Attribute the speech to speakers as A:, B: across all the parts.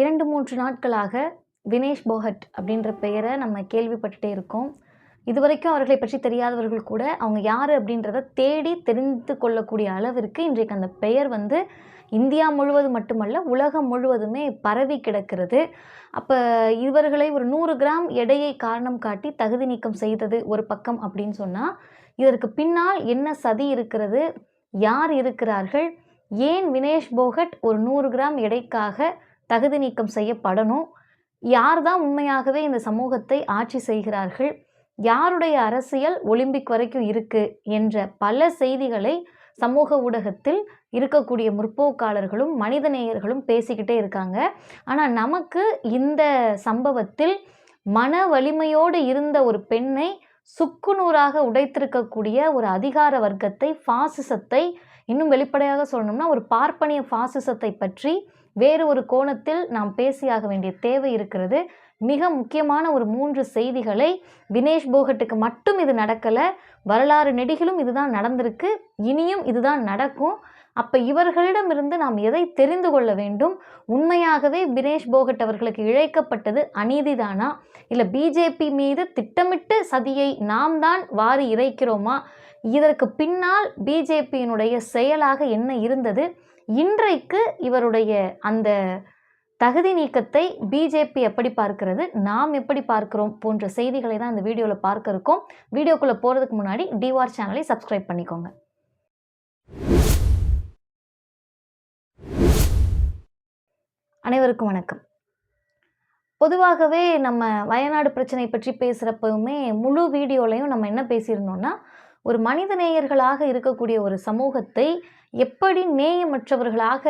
A: இரண்டு மூன்று நாட்களாக வினேஷ் போகட் அப்படின்ற பெயரை நம்ம கேள்விப்பட்டுட்டே இருக்கோம். இதுவரைக்கும் அவர்களை பற்றி தெரியாதவர்கள் கூட அவங்க யார் அப்படின்றத தேடி தெரிந்து கொள்ளக்கூடிய அளவிற்கு இன்றைக்கு அந்த பெயர் வந்து இந்தியா முழுவதும் மட்டுமல்ல உலகம் முழுவதுமே பரவி கிடக்கிறது. அப்போ இவர்களை ஒரு நூறு கிராம் எடையை காரணம் காட்டி தகுதி நீக்கம் செய்தது ஒரு பக்கம் அப்படின்னு சொன்னால் இதற்கு பின்னால் என்ன சதி இருக்கிறது யார் இருக்கிறார்கள் ஏன் வினேஷ் போகட் ஒரு நூறு கிராம் எடைக்காக தகுதி நீக்கம் செய்யப்படணும். யார் தான் உண்மையாகவே இந்த சமூகத்தை ஆட்சி செய்கிறார்கள் யாருடைய அரசியல் ஒலிம்பிக் வரைக்கும் இருக்கு என்ற பல செய்திகளை சமூக ஊடகத்தில் இருக்கக்கூடிய முற்போக்காளர்களும் மனிதநேயர்களும் பேசிக்கிட்டே இருக்காங்க. ஆனால் நமக்கு இந்த சம்பவத்தில் மன வலிமையோடு இருந்த ஒரு பெண்ணை சுக்குநூறாக உடைத்திருக்கக்கூடிய ஒரு அதிகார வர்க்கத்தை ஃபாசிசத்தை இன்னும் வெளிப்படையாக சொல்லணும்னா ஒரு பார்ப்பனிய ஃபாசிசத்தை பற்றி வேறு ஒரு கோணத்தில் நாம் பேசியாக வேண்டிய தேவை இருக்கிறது. மிக முக்கியமான ஒரு மூன்று செய்திகளை வினேஷ் போகட்டுக்கு மட்டும் இது நடக்கலை. வரலாறு நெடிகளும் இதுதான் நடந்திருக்கு. இனியும் இதுதான் நடக்கும். அப்போ இவர்களிடமிருந்து நாம் எதை தெரிந்து கொள்ள வேண்டும்? உண்மையாகவே வினேஷ் போகட் அவர்களுக்கு இழைக்கப்பட்டது அநீதிதானா? இல்லை பிஜேபி மீது திட்டமிட்டு சதியை நாம் தான் வாரி இறைக்கிறோமா? இதற்கு பின்னால் பிஜேபியினுடைய செயலாக என்ன இருந்தது? இன்றைக்கு இவருடைய அந்த தகுதி நீக்கத்தை பிஜேபி எப்படி பார்க்கிறது நாம் எப்படி பார்க்கிறோம் போன்ற செய்திகளை தான் இந்த வீடியோவில் பார்க்க இருக்கோம். வீடியோக்குள்ளே போகிறதுக்கு முன்னாடி டிவார் சேனலை சப்ஸ்கிரைப் பண்ணிக்கோங்க. அனைவருக்கும் வணக்கம். பொதுவாகவே நம்ம வயநாடு பிரச்சனை பற்றி பேசுகிறப்பவுமே முழு வீடியோலையும் நம்ம என்ன பேசியிருந்தோம்னா ஒரு மனிதநேயர்களாக இருக்கக்கூடிய ஒரு சமூகத்தை எப்படி நேயமற்றவர்களாக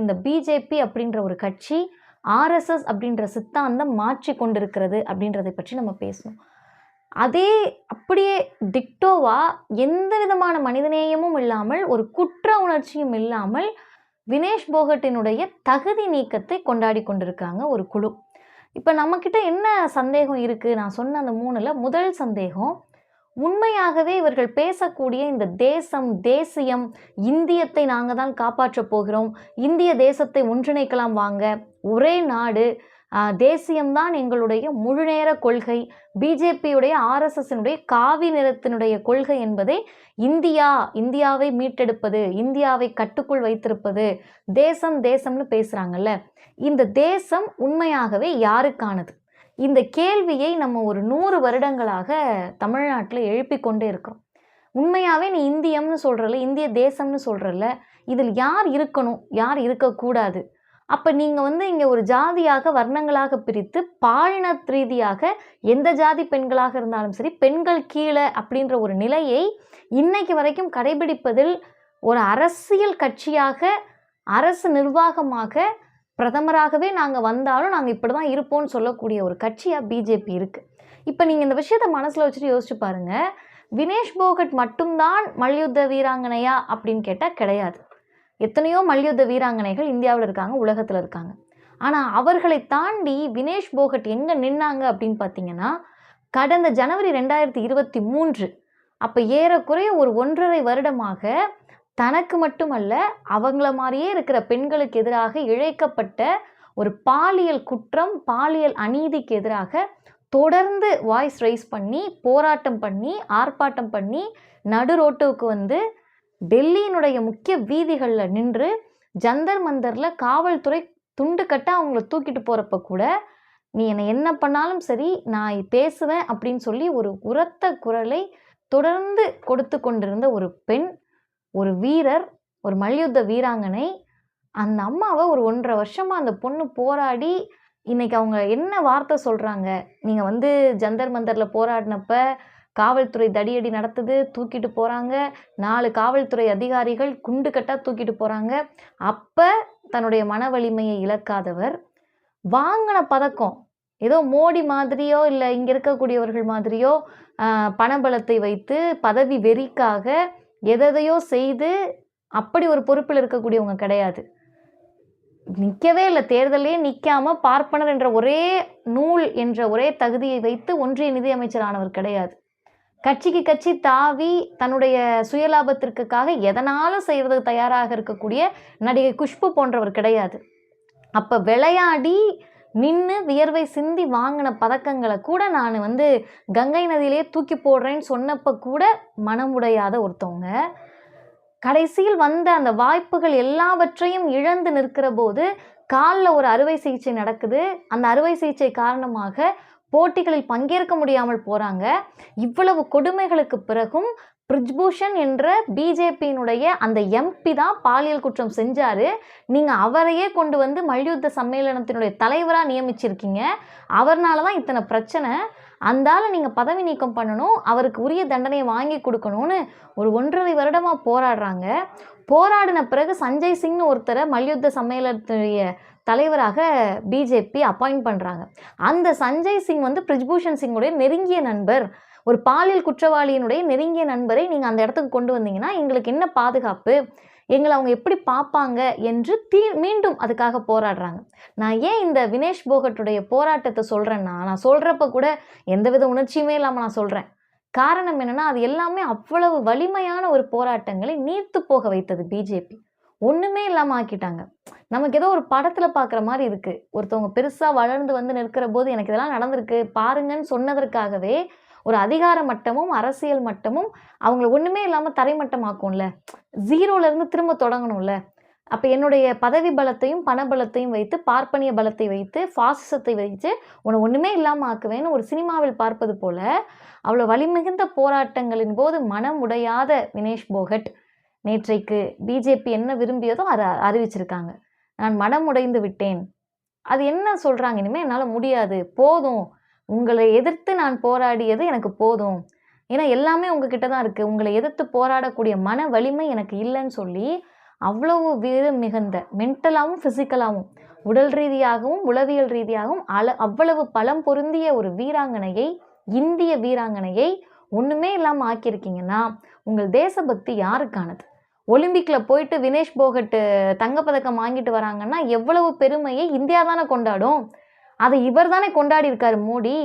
A: இந்த பிஜேபி அப்படின்ற ஒரு கட்சி ஆர்எஸ்எஸ் அப்படின்ற சித்தாந்தம் மாற்றி கொண்டிருக்கிறது அப்படின்றதை பற்றி நம்ம பேசணும். அதே அப்படியே டிக்டோவாக எந்த விதமான மனிதநேயமும் இல்லாமல் ஒரு குற்ற உணர்ச்சியும் இல்லாமல் வினேஷ் போகட்டினுடைய தகுதி நீக்கத்தை கொண்டாடி கொண்டிருக்காங்க ஒரு குழு. இப்போ நம்மக்கிட்ட என்ன சந்தேகம் இருக்குது நான் சொன்ன அந்த மூணில் முதல் சந்தேகம் உண்மையாகவே இவர்கள் பேசக்கூடிய இந்த தேசம் தேசியம் இந்தியத்தை நாங்கள் தான் காப்பாற்றப் போகிறோம். இந்திய தேசத்தை ஒன்றிணைக்கலாம் வாங்க. ஒரே நாடு. தேசியம்தான் எங்களுடைய முழுநேர கொள்கை. பிஜேபியுடைய ஆர்எஸ்எஸ்னுடைய காவி நிறத்தினுடைய கொள்கை என்பதே இந்தியா இந்தியாவை மீட்டெடுப்பது இந்தியாவை கட்டுக்குள் வைத்திருப்பது தேசம் தேசம்னு பேசுகிறாங்கல்ல இந்த தேசம் உண்மையாகவே யாருக்கானது? இந்த கேள்வியை நம்ம ஒரு நூறு வருடங்களாக தமிழ்நாட்டில் எழுப்பி கொண்டே இருக்கிறோம். உண்மையாகவே நீ இந்தியம்னு சொல்கிறல இந்திய தேசம்னு சொல்கிறல இதில் யார் இருக்கணும் யார் இருக்கக்கூடாது? அப்போ நீங்கள் வந்து இங்கே ஒரு ஜாதியாக வர்ணங்களாக பிரித்து பாலின ரீதியாக எந்த ஜாதி பெண்களாக இருந்தாலும் சரி பெண்கள் கீழே அப்படின்ற ஒரு நிலையை இன்னைக்கு வரைக்கும் கடைபிடிப்பதில் ஒரு அரசியல் கட்சியாக அரசு நிர்வாகமாக பிரதமராகவே நாங்கள் வந்தாலும் நாங்கள் இப்படி தான் இருப்போம்னு சொல்லக்கூடிய ஒரு கட்சியாக பிஜேபி இருக்குது இப்போ நீங்கள் இந்த விஷயத்தை மனசில் வச்சுட்டு யோசிச்சு பாருங்கள் வினேஷ் போகட் மட்டும்தான் மல்யுத்த வீராங்கனையா அப்படின்னு கேட்டால் கிடையாது. எத்தனையோ மல்யுத்த வீராங்கனைகள் இந்தியாவில் இருக்காங்க உலகத்தில் இருக்காங்க. ஆனால் அவர்களை தாண்டி வினேஷ் போகட் எங்கே நின்னாங்க அப்படின்னு பார்த்தீங்கன்னா கடந்த ஜனவரி ரெண்டாயிரத்தி இருபத்தி மூன்று அப்போ ஏறக்குறைய ஒரு ஒன்றரை வருடமாக தனக்கு மட்டுமல்ல அவங்கள மாதிரியே இருக்கிற பெண்களுக்கு எதிராக இழைக்கப்பட்ட ஒரு பாலியல் குற்றம் பாலியல் அநீதிக்கு எதிராக தொடர்ந்து வாய்ஸ் ரைஸ் பண்ணி போராட்டம் பண்ணி ஆர்ப்பாட்டம் பண்ணி நடு ரோட்டுக்கு வந்து டெல்லியினுடைய முக்கிய வீதிகளில் நின்று ஜந்தர் மந்தரில் காவல்துறை துண்டு கட்ட அவங்கள தூக்கிட்டு போகிறப்ப கூட நீ என்னை என்ன பண்ணாலும் சரி நான் பேசுவேன் அப்படின்னு சொல்லி ஒரு உரத்த குரலை தொடர்ந்து கொடுத்து கொண்டிருந்த ஒரு பெண் ஒரு வீரர் ஒரு மல்யுத்த வீராங்கனை அந்த அம்மாவை ஒரு ஒன்றரை வருஷமாக அந்த பொண்ணு போராடி இன்றைக்கி அவங்க என்ன வார்த்தை சொல்கிறாங்க நீங்கள் வந்து ஜந்தர் மந்தரில் போராடினப்ப காவல்துறை தடியடி நடத்துது தூக்கிட்டு போகிறாங்க நாலு காவல்துறை அதிகாரிகள் குண்டு கட்டாக தூக்கிட்டு போகிறாங்க அப்போ தன்னுடைய மன வலிமையை இழக்காதவர். வாங்கின பதக்கம் ஏதோ மோடி மாதிரியோ இல்லை இங்கே இருக்கக்கூடியவர்கள் மாதிரியோ பணபலத்தை வைத்து பதவி வெறிக்காக எதையோ செய்து அப்படி ஒரு பொறுப்பில் இருக்கக்கூடியவங்க கிடையாது. நிற்கவே இல்லை. தேர்தலே நிற்காம பார்ப்பனர் என்ற ஒரே நூல் என்ற ஒரே தகுதியை வைத்து ஒன்றிய நிதியமைச்சரானவர் கிடையாது. கட்சிக்கு கட்சி தாவி தன்னுடைய சுயலாபத்திற்காக எதனாலும் செய்வதற்கு தயாராக இருக்கக்கூடிய நடிகை குஷ்பு போன்றவர் கிடையாது. அப்போ விளையாடி நின்று வியர்வை சிந்தி வாங்கின பதக்கங்களை கூட நான் வந்து கங்கை நதியிலே தூக்கி போடுறேன்னு சொன்னப்போ கூட மனமுடையாத ஒருத்தவங்க. கடைசியில் வந்த அந்த வாய்ப்புகள் எல்லாவற்றையும் இழந்து நிற்கிற போது காலில் ஒரு அறுவை சிகிச்சை நடக்குது. அந்த அறுவை சிகிச்சை காரணமாக போட்டிகளில் பங்கேற்க முடியாமல் போகிறாங்க இவ்வளவு கொடுமைகளுக்கு பிறகும் பிரிஜ்பூஷன் என்ற பிஜேபியினுடைய அந்த எம்பி தான் பாலியல் குற்றம் செஞ்சார். நீங்கள் அவரையே கொண்டு வந்து மல்யுத்த சம்மேளனத்தினுடைய தலைவராக நியமிச்சிருக்கீங்க. அவர்னால தான் இத்தனை பிரச்சனை. அந்தால நீங்கள் பதவி நீக்கம் பண்ணணும் அவருக்கு உரிய தண்டனையை வாங்கி கொடுக்கணும்னு ஒரு ஒன்றரை வருடமாக போராடுறாங்க. போராடின பிறகு சஞ்சய் சிங்னு ஒருத்தரை மல்யுத்த சம்மேளனத்துடைய தலைவராக பிஜேபி அப்பாயிண்ட் பண்ணுறாங்க அந்த சஞ்சய் சிங் வந்து பிரிஜ்பூஷன் சிங்குடைய நெருங்கிய நண்பர். ஒரு பாலியல் குற்றவாளியினுடைய நெருங்கிய நண்பரை நீங்கள் அந்த இடத்துக்கு கொண்டு வந்தீங்கன்னா எங்களுக்கு என்ன பாதுகாப்பு? எங்களை அவங்க எப்படி பார்ப்பாங்க என்று தீ மீண்டும் அதுக்காக போராடுறாங்க. நான் ஏன் இந்த வினேஷ் போகட்டுடைய போராட்டத்தை சொல்கிறேன்னா நான் சொல்கிறப்ப கூட எந்தவித உணர்ச்சியுமே இல்லாமல் நான் சொல்கிறேன் காரணம் என்னென்னா அது எல்லாமே அவ்வளவு வலிமையான ஒரு போராட்டங்களை நீர்த்து போக வைத்தது பிஜேபி ஒன்றுமே இல்லாமல் ஆக்கிட்டாங்க. நமக்கு ஏதோ ஒரு படத்தில் பார்க்குற மாதிரி இருக்குது ஒருத்தவங்க பெருசாக வளர்ந்து வந்து நிற்கிற போது எனக்கு இதெல்லாம் நடந்திருக்கு. பாருங்கன்னு சொன்னதற்காகவே ஒரு அதிகார மட்டமும் அரசியல் மட்டமும் அவங்கள ஒன்றுமே இல்லாமல் தரைமட்டமாக்கும்ல. ஜீரோலேருந்து திரும்ப தொடங்கணும்ல. அப்போ என்னுடைய பதவி பலத்தையும் பண பலத்தையும் வைத்து பார்ப்பனிய பலத்தை வைத்து ஃபாசிசத்தை வைத்து உன்னை ஒன்றுமே இல்லாமல் ஆக்குவேன்னு ஒரு சினிமாவில் பார்ப்பது போல அவ்வளோ வலிமிகுந்த போராட்டங்களின் போது மனம் உடையாத வினேஷ் போகட் நேற்றைக்கு பிஜேபி என்ன விரும்பியதோ அதை அறிவிச்சிருக்காங்க. நான் மனம் உடைந்து விட்டேன். அது என்ன சொல்கிறாங்க இனிமேல் என்னால் முடியாது. போதும். உங்களை எதிர்த்து நான் போராடியது எனக்கு போதும். ஏன்னா எல்லாமே உங்ககிட்ட தான் இருக்குது உங்களை எதிர்த்து போராடக்கூடிய மன வலிமை எனக்கு இல்லைன்னு சொல்லி அவ்வளவு வீரம் மிகுந்த மென்டலாகவும் ஃபிசிக்கலாகவும் உடல் ரீதியாகவும் உளவியல் ரீதியாகவும் அள அவ்வளவு பலம் பொருந்திய ஒரு வீராங்கனையை இந்திய வீராங்கனையை ஒன்றுமே இல்லாமல் ஆக்கியிருக்கீங்கன்னா உங்கள் தேசபக்தி யாருக்கானது? ஒலிம்பிக்கில் போயிட்டு வினேஷ் போகட்டு தங்கப்பதக்கம் வாங்கிட்டு வராங்கன்னா எவ்வளவு பெருமையை இந்தியா தானே கொண்டாடும்? அதை இவர் தானே கொண்டாடி இருக்காரு மோடி.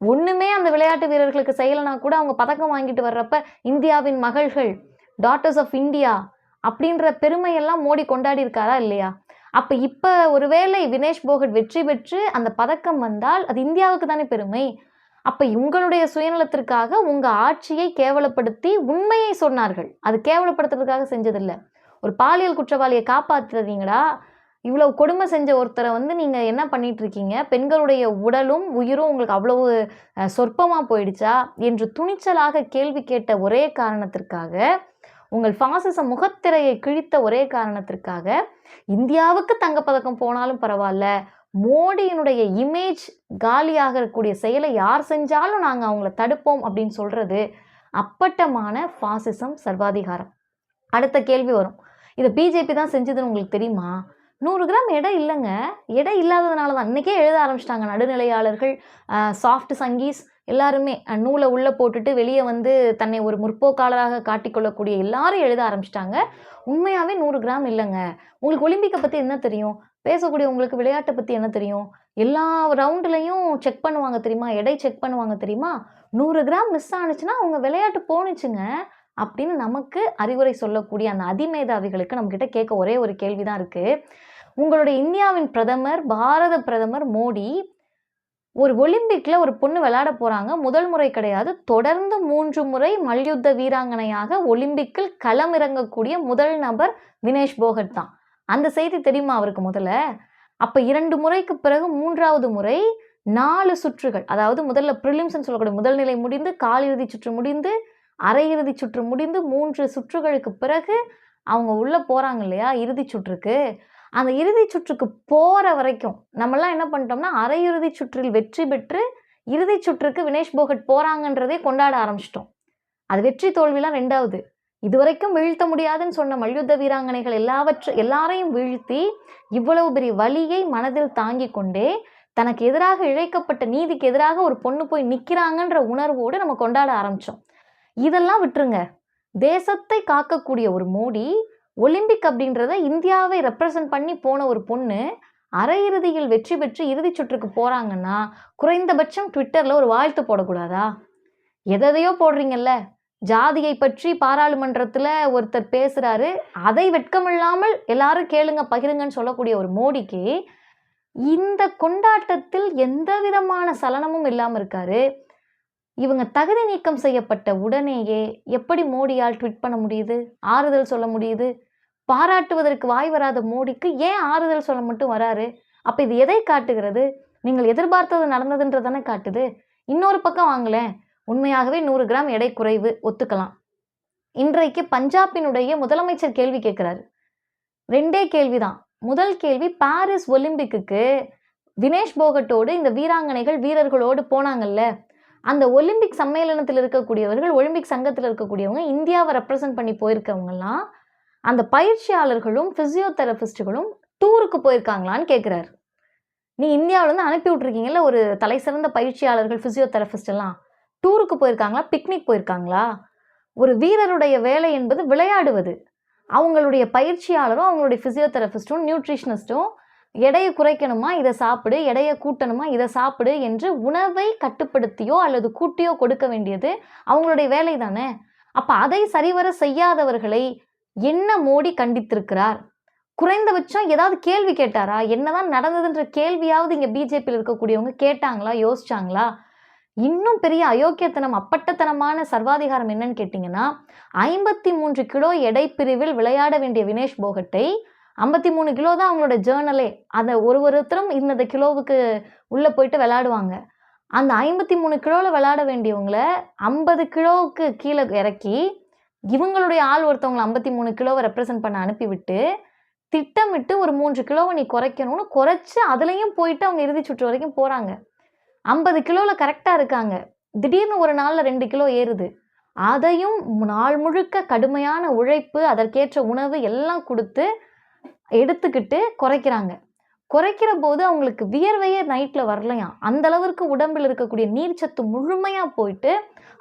A: ஒன்றுமே அந்த விளையாட்டு வீரர்களுக்கு செய்யலைனா கூட அவங்க பதக்கம் வாங்கிட்டு வர்றப்ப இந்தியாவின் மகள்கள் டாட்டர்ஸ் ஆஃப் இந்தியா அப்படின்ற பெருமையெல்லாம் மோடி கொண்டாடி இருக்காரா இல்லையா? அப்போ இப்போ ஒருவேளை வினேஷ் போகட் வெற்றி பெற்று அந்த பதக்கம் வந்தால் அது இந்தியாவுக்கு தானே பெருமை? அப்போ உங்களுடைய சுயநலத்திற்காக உங்கள் ஆட்சியை கேவலப்படுத்தி உண்மையை சொன்னார்கள். அது கேவலப்படுத்துறதுக்காக செஞ்சதில்லை. ஒரு பாலியல் குற்றவாளியை காப்பாற்றுறீங்களா இவ்வளவு கொடுமை செஞ்ச ஒருத்தரை வந்து நீங்கள் என்ன பண்ணிட்டு இருக்கீங்க பெண்களுடைய உடலும் உயிரும் உங்களுக்கு அவ்வளவு சொற்பமாக போயிடுச்சா? என்று துணிச்சலாக கேள்வி கேட்ட ஒரே காரணத்திற்காக உங்கள் பாசிச முகத்திரையை கிழித்த ஒரே காரணத்திற்காக இந்தியாவுக்கு தங்கப்பதக்கம் போனாலும் பரவாயில்ல. மோடியினுடைய இமேஜ் காலியாக இருக்கக்கூடிய செயலை யார் செஞ்சாலும் நாங்கள் அவங்கள தடுப்போம் அப்படின்னு சொல்கிறது அப்பட்டமான ஃபாசிசம் சர்வாதிகாரம். அடுத்த கேள்வி வரும். இதை பிஜேபி தான் செஞ்சதுன்னு உங்களுக்கு தெரியுமா? நூறு கிராம் எடை இல்லைங்க. எடை இல்லாததுனால தான் இன்றைக்கே எழுத ஆரம்பிச்சிட்டாங்க நடுநிலையாளர்கள் சாஃப்ட் சங்கீஸ் எல்லாருமே. நூலை உள்ளே போட்டுட்டு வெளியே வந்து தன்னை ஒரு முற்போக்காளராக காட்டிக்கொள்ளக்கூடிய எல்லாரும் எழுத ஆரம்பிச்சிட்டாங்க. உண்மையாகவே நூறு கிராம் இல்லைங்க. உங்களுக்கு ஒலிம்பிக்கை பற்றி என்ன தெரியும்? பேசக்கூடிய உங்களுக்கு விளையாட்டை பற்றி என்ன தெரியும்? எல்லா ரவுண்ட்லையும் செக் பண்ணுவாங்க தெரியுமா? எடை செக் பண்ணுவாங்க தெரியுமா? நூறு கிராம் மிஸ் ஆனிச்சுன்னா அவங்க விளையாட்டு போணுச்சுங்க. அப்படின்னு நமக்கு அறிவுரை சொல்லக்கூடிய அந்த அதிமேதாவிகளுக்கு நம்மக்கிட்ட கேட்க ஒரே ஒரு கேள்வி தான் இருக்குது உங்களுடைய இந்தியாவின் பிரதமர் பாரத பிரதமர் மோடி ஒரு ஒலிம்பிக்கில் ஒரு பொண்ணு விளையாட போகிறாங்க முதல் முறை கிடையாது. தொடர்ந்து மூன்று முறை மல்யுத்த வீராங்கனையாக ஒலிம்பிக்கில் களமிறங்கக்கூடிய முதல் நபர் வினேஷ் போகட் தான். அந்த செய்தி தெரியுமா அவருக்கு முதல்ல? அப்போ இரண்டு முறைக்கு பிறகு மூன்றாவது முறை நாலு சுற்றுகள் அதாவது முதல்ல ப்ரிலிம்ஸ்னு சொல்லக்கூடிய முதல் நிலை முடிந்து காலிறுதி சுற்று முடிந்து அரையிறுதி சுற்று முடிந்து மூன்று சுற்றுகளுக்கு பிறகு அவங்க உள்ளே போகிறாங்க இல்லையா? இறுதி சுற்றுக்கு. அந்த இறுதி சுற்றுக்கு போகிற வரைக்கும் நம்மலாம் என்ன பண்ணிட்டோம்னா அரையிறுதி சுற்றில் வெற்றி பெற்று இறுதி சுற்றுக்கு வினேஷ் போகட் போகிறாங்கன்றதே கொண்டாட ஆரம்பிச்சிட்டோம். அது வெற்றி தோல்விலாம் ரெண்டாவது. இதுவரைக்கும் வீழ்த்த முடியாதுன்னு சொன்ன மல்யுத்த வீராங்கனைகள் எல்லாவற்றை எல்லாரையும் வீழ்த்தி இவ்வளவு பெரிய வலியை மனதில் தாங்கி கொண்டே தனக்கு எதிராக இழைக்கப்பட்ட நீதிக்கு எதிராக ஒரு பொண்ணு போய் நிற்கிறாங்கன்ற உணர்வோடு நம்ம கொண்டாட ஆரம்பித்தோம் இதெல்லாம் விட்டுருங்க. தேசத்தை காக்கக்கூடிய ஒரு மோடி ஒலிம்பிக் அப்படின்றத இந்தியாவை ரெப்ரசன்ட் பண்ணி போன ஒரு பொண்ணு அரையிறுதியில் வெற்றி பெற்று இறுதி சுற்றுக்கு போகிறாங்கன்னா குறைந்தபட்சம் ட்விட்டரில் ஒரு வாழ்த்து போடக்கூடாதா? எதையோ போடுறீங்கல்ல? ஜாதியை பற்றி பாராளுமன்றத்தில் ஒருத்தர் பேசுகிறாரு அதை வெட்கமில்லாமல் எல்லாரும் கேளுங்க பகிருங்கன்னு சொல்லக்கூடிய ஒரு மோடிக்கு இந்த கொண்டாட்டத்தில் எந்த விதமான சலனமும் இல்லாமல் இருக்காரு. இவங்க தகுதி நீக்கம் செய்யப்பட்ட உடனேயே எப்படி மோடியால் ட்வீட் பண்ண முடியுது? ஆறுதல் சொல்ல முடியுது? பாராட்டுவதற்கு வாய் வராத மோடிக்கு ஏன் ஆறுதல் சொல்ல மட்டும் வராரு? அப்போ இது எதை காட்டுகிறது? நீங்கள் எதிர்பார்த்தது நடந்ததுன்றதானே காட்டுது. இன்னொரு பக்கம் வாங்களேன். உண்மையாகவே நூறு கிராம் எடை குறைவு ஒத்துக்கலாம். இன்றைக்கு பஞ்சாபினுடைய முதலமைச்சர் கேள்வி கேட்குறாரு ரெண்டே கேள்விதான். முதல் கேள்வி பாரிஸ் ஒலிம்பிக்குக்கு வினேஷ் போகட்டோடு இந்த வீராங்கனைகள், வீரர்களோடு போனாங்கல்ல. அந்த ஒலிம்பிக் சம்மேளனத்தில் இருக்கக்கூடியவர்கள், ஒலிம்பிக் சங்கத்தில் இருக்கக்கூடியவங்க, இந்தியாவை ரெப்ரசன்ட் பண்ணி போயிருக்கவங்கலாம், அந்த பயிற்சியாளர்களும், ஃபிசியோதெரபிஸ்ட்டுகளும் டூருக்கு போயிருக்காங்களான்னு கேட்குறாரு நீ இந்தியாவிலேருந்து அனுப்பி விட்ருக்கீங்கல்ல ஒரு தலைசிறந்த பயிற்சியாளர்கள், ஃபிசியோதெரபிஸ்டெல்லாம் டூருக்கு போயிருக்காங்களா? பிக்னிக் போயிருக்காங்களா? ஒரு வீரருடைய வேலை என்பது விளையாடுவது. அவங்களுடைய பயிற்சியாளரும், அவங்களுடைய ஃபிசியோதெரபிஸ்ட்டும் நியூட்ரிஷனிஸ்ட்டும் எடையை குறைக்கணுமா? இதை சாப்பிடு. எடையை கூட்டணுமா? இதை சாப்பிடு என்று உணவை கட்டுப்படுத்தியோ அல்லது கூட்டியோ கொடுக்க வேண்டியது அவங்களுடைய வேலை தானே. அப்போ அதை சரிவர செய்யாதவர்களை என்ன மோடி கண்டித்திருக்கிறார்? குறைந்தபட்சம் ஏதாவது கேள்வி கேட்டாரா? என்னதான் நடந்ததுன்ற கேள்வியாவது இங்கே பிஜேபியில் இருக்கக்கூடியவங்க கேட்டாங்களா? யோசிச்சாங்களா? இன்னும் பெரிய அயோக்கியத்தனம், அப்பட்டத்தனமான சர்வாதிகாரம் என்னன்னு கேட்டிங்கன்னால் ஐம்பத்தி மூன்று கிலோ எடை பிரிவில் விளையாட வேண்டிய வினேஷ் போகட்டை 53 கிலோ தான் அவங்களோட ஜேர்னலே அதை ஒரு ஒருத்தரும் இந்த கிலோவுக்கு உள்ளே போயிட்டு விளாடுவாங்க அந்த ஐம்பத்தி மூணு கிலோவில் விளாட வேண்டியவங்களை ஐம்பது கிலோவுக்கு கீழே இறக்கி, இவங்களுடைய ஆள் ஒருத்தவங்களை ஐம்பத்தி மூணு கிலோவை ரெப்ரசன்ட் பண்ண அனுப்பிவிட்டு, திட்டமிட்டு ஒரு மூன்று கிலோவை நீ குறைக்கணும்னு குறைச்சி அதுலேயும் போயிட்டு அவங்க இறுதி சுற்று வரைக்கும் போகிறாங்க ஐம்பது கிலோவில் கரெக்டாக இருக்காங்க. திடீர்னு ஒரு நாளில் ரெண்டு கிலோ ஏறுது. அதையும் நாள் முழுக்க கடுமையான உழைப்பு, அதற்கேற்ற உணவு எல்லாம் கொடுத்து எடுத்துக்கிட்டு குறைக்கிறாங்க. குறைக்கிற போது அவங்களுக்கு வியர்வையே நைட்டில் வரலையாம். அந்த அளவிற்கு உடம்பில் இருக்கக்கூடிய நீர்ச்சத்து முழுமையாக போயிட்டு,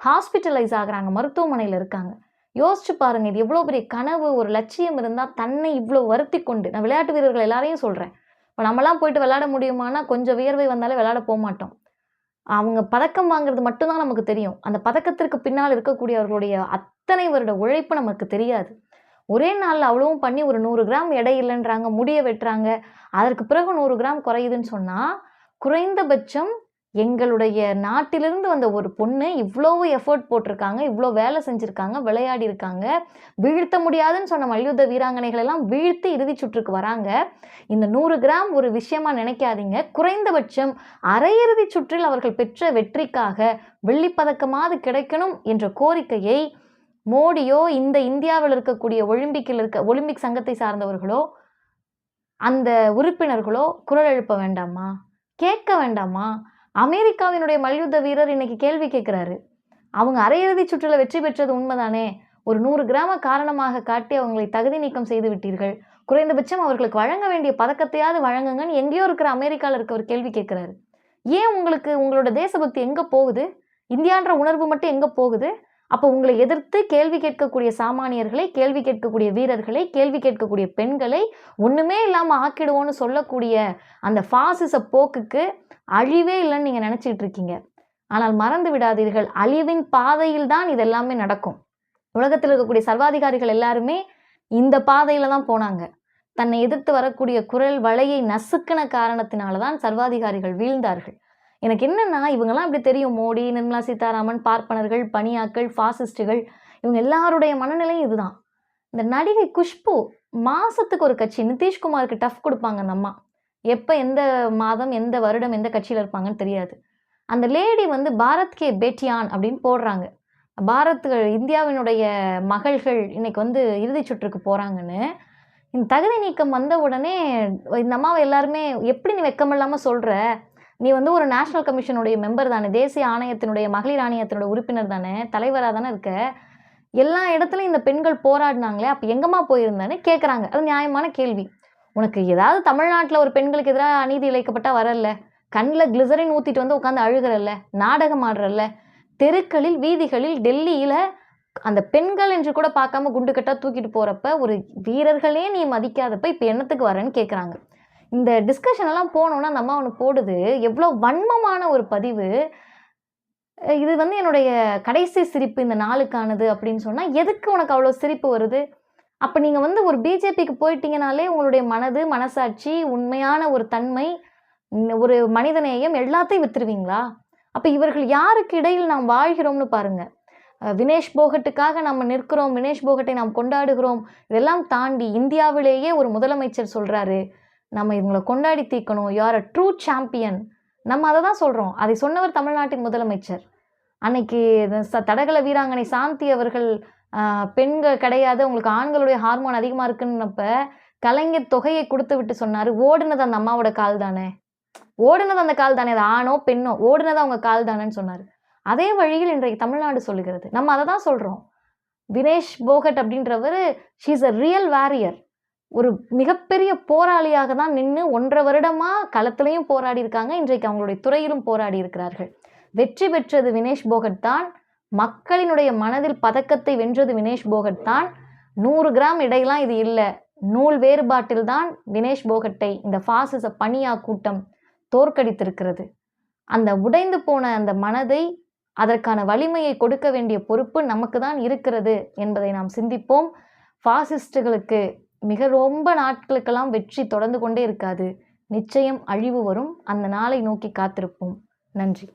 A: ஹாஸ்பிட்டலைஸ் ஆகுறாங்க. மருத்துவமனையில் இருக்காங்க. யோசிச்சு பாருங்க. இது எவ்வளோ பெரிய கனவு, ஒரு லட்சியம் இருந்தால் தன்னை இவ்வளோ வருத்தி கொண்டு நான் விளையாட்டு வீரர்கள் எல்லாரையும் சொல்கிறேன் இப்போ நம்மலாம் போயிட்டு விளையாட முடியுமான்னா, கொஞ்சம் வியர்வை வந்தாலே விளையாட போமாட்டோம். அவங்க பதக்கம் வாங்குறது மட்டும்தான் நமக்கு தெரியும். அந்த பதக்கத்திற்கு பின்னால் இருக்கக்கூடியவர்களுடைய அத்தனை வருட உழைப்பு நமக்கு தெரியாது. ஒரே நாளில் அவ்வளவும் பண்ணி ஒரு நூறு கிராம் எடை இல்லைன்றாங்க முடிய வெட்டுறாங்க. அதற்கு பிறகு நூறு கிராம் குறையுதுன்னு சொன்னால் குறைந்தபட்சம் எங்களுடைய நாட்டிலிருந்து வந்த ஒரு பொண்ணு இவ்வளவு எஃபோர்ட் போட்டிருக்காங்க. இவ்வளோ வேலை செஞ்சுருக்காங்க விளையாடி இருக்காங்க வீழ்த்த முடியாதுன்னு சொன்ன மல்யுத்த வீராங்கனைகளெல்லாம் வீழ்த்து வீழ்த்தி சுற்றுக்கு வராங்க. இந்த நூறு கிராம் ஒரு விஷயமா நினைக்காதீங்க. குறைந்தபட்சம் அரையிறுதி சுற்றில் அவர்கள் பெற்ற வெற்றிக்காக வெள்ளிப்பதக்கமாவது கிடைக்கணும் என்ற கோரிக்கையை மோடியோ, இந்த இந்தியாவில் இருக்கக்கூடிய ஒலிம்பிக்கில் இருக்க ஒலிம்பிக் சங்கத்தை சார்ந்தவர்களோ, அந்த உறுப்பினர்களோ குரல் எழுப்ப வேண்டாமா? கேட்க வேண்டாமா? அமெரிக்காவினுடைய மல்யுத்த வீரர் இன்னைக்கு கேள்வி கேட்குறாரு அவங்க அரையிறுதிச் சுற்றுல வெற்றி பெற்றது உண்மைதானே ஒரு நூறு கிராம காரணமாக காட்டி அவங்களை தகுதி நீக்கம் செய்து விட்டீர்கள். குறைந்தபட்சம் அவர்களுக்கு வழங்க வேண்டிய பதக்கத்தையாவது வழங்குங்கன்னு எங்கேயோ இருக்கிற அமெரிக்காவில் இருக்கவர் கேள்வி கேட்குறாரு ஏன் உங்களுக்கு உங்களோட தேசபக்தி எங்கே போகுது? இந்தியான்ற உணர்வு மட்டும் எங்கே போகுது? அப்போ உங்களை எதிர்த்து கேள்வி கேட்கக்கூடிய சாமானியர்களை, கேள்வி கேட்கக்கூடிய வீரர்களை, கேள்வி கேட்கக்கூடிய பெண்களை ஒன்றுமே இல்லாமல் ஆக்கிடுவோன்னு சொல்லக்கூடிய அந்த ஃபாசிச போக்குக்கு அழிவே இல்லைன்னு நீங்கள் நினச்சிட்டு இருக்கீங்க. ஆனால் மறந்து விடாதீர்கள். அழிவின் பாதையில் தான் இதெல்லாமே நடக்கும். உலகத்தில் இருக்கக்கூடிய சர்வாதிகாரிகள் எல்லாருமே இந்த பாதையில் தான் போனாங்க. தன்னை எதிர்த்து வரக்கூடிய குரல் வலையை நசுக்குன காரணத்தினால தான் சர்வாதிகாரிகள் வீழ்ந்தார்கள். எனக்கு என்னென்னா இவங்கெல்லாம் இப்படி தெரியும்? மோடி, நிர்மலா சீதாராமன், பார்ப்பனர்கள், பணியாக்கள் ஃபாசிஸ்டுகள் இவங்க எல்லாருடைய மனநிலையும் இதுதான். இந்த நடிகை குஷ்பு மாதத்துக்கு ஒரு கட்சி நிதிஷ்குமாருக்கு டஃப் கொடுப்பாங்க அந்த அம்மா. எந்த மாதம், எந்த வருடம், எந்த கட்சியில் இருப்பாங்கன்னு தெரியாது. அந்த லேடி வந்து பாரத் கே பேட்டியான் அப்படின்னு போடுறாங்க. பாரத் இந்தியாவினுடைய மகள்கள் இன்னைக்கு வந்து இறுதிச் சுற்றுக்கு போகிறாங்கன்னு இந்த தகுதி நீக்கம் வந்த உடனே இந்த அம்மாவை எல்லாருமே எப்படி நீ வெக்கமில்லாமல் சொல்கிற நீ வந்து ஒரு நேஷனல் கமிஷனுடைய மெம்பர் தானே. தேசிய ஆணையத்தினுடைய மகளிர் ஆணையத்தினுடைய உறுப்பினர் தானே. தலைவராக தானே இருக்க. எல்லா இடத்துலையும் இந்த பெண்கள் போராடினாங்களே, அப்போ எங்கம்மா போயிருந்தானே கேட்குறாங்க அது நியாயமான கேள்வி. உனக்கு ஏதாவது தமிழ்நாட்டில் ஒரு பெண்களுக்கு எதிராக அநீதி இழைக்கப்பட்டா வரல்ல. கண்ணில் கிளிசரின் ஊற்றிட்டு வந்து உட்காந்து அழுகிறல்ல நாடகம் ஆடுறல்ல. தெருக்களில், வீதிகளில், டெல்லியில் அந்த பெண்கள் என்று கூட பார்க்காம குண்டு கட்டா தூக்கிட்டு போறப்ப, ஒரு வீரர்களே நீ மதிக்காதப்ப இப்போ என்னத்துக்கு வரேன்னு கேட்குறாங்க இந்த டிஸ்கஷன் எல்லாம் அந்த அம்மா ஒன்று போடுது. எவ்வளோ வன்மமான ஒரு பதிவு. இது வந்து என்னுடைய கடைசி சிரிப்பு இந்த நாளுக்கானது அப்படின்னு சொன்னால் எதுக்கு உனக்கு அவ்வளோ சிரிப்பு வருது? அப்போ நீங்கள் வந்து ஒரு பிஜேபிக்கு போயிட்டீங்கனாலே உங்களுடைய மனது, மனசாட்சி, உண்மையான ஒரு தன்மை, ஒரு மனிதநேயம் எல்லாத்தையும் வித்துருவீங்களா அப்போ இவர்கள் யாருக்கு இடையில் நாம் வாழ்கிறோம்னு பாருங்கள் வினேஷ் போகட்டுக்காக நம்ம நிற்கிறோம் வினேஷ் போகட்டை நாம் கொண்டாடுகிறோம் இதெல்லாம் தாண்டி இந்தியாவிலேயே ஒரு முதலமைச்சர் சொல்கிறாரு நம்ம இவங்களை கொண்டாடி தீர்க்கணும். யார் அ ட்ரூ சாம்பியன் நம்ம அதை தான் சொல்கிறோம் அதை சொன்னவர் தமிழ்நாட்டின் முதலமைச்சர். அன்னைக்கு ச- தடகள வீராங்கனை சாந்தி அவர்கள் பெண்கள் கிடையாது. உங்களுக்கு ஆண்களுடைய ஹார்மோன் அதிகமாக இருக்குன்னப்ப கலைஞர் தொகையை கொடுத்து விட்டு சொன்னார். ஓடுனது அந்த அம்மாவோட கால் தானே? ஓடுனது அந்த கால் தானே? அது ஆணோ பெண்ணோ? ஓடுனது அவங்க கால் தானேன்னு சொன்னார். அதே வழியில் இன்றைக்கு தமிழ்நாடு சொல்லுகிறது. நம்ம அதை தான் சொல்கிறோம் வினேஷ் போகட் அப்படின்றவர் ஷீஸ் அ ரியல் வாரியர் ஒரு மிகப்பெரிய போராளியாக தான் நின்று ஒன்றரை வருடமாக களத்திலையும் போராடி இருக்காங்க. இன்றைக்கு அவங்களுடைய துறையிலும் போராடி இருக்கிறார்கள். வெற்றி பெற்றது வினேஷ் போகட் தான். மக்களினுடைய மனதில் பதக்கத்தை வென்றது வினேஷ் போகட் தான். நூறு கிராம் இடையெல்லாம் இது இல்லை. நூல் வேறுபாட்டில் தான் வினேஷ் போகட்டை இந்த ஃபாசிச பணியா கூட்டம் தோற்கடித்திருக்கிறது. அந்த உடைந்து போன அந்த மனதை அதற்கான வலிமையை கொடுக்க வேண்டிய பொறுப்பு நமக்கு தான் இருக்கிறது என்பதை நாம் சிந்திப்போம். ஃபாசிஸ்டுகளுக்கு மிக ரொம்ப நாட்களுக்கெல்லாம் வெற்றி தொடர்ந்து கொண்டே இருக்காது. நிச்சயம் அழிவு வரும். அந்த நாளை நோக்கி காத்திருப்போம். நன்றி.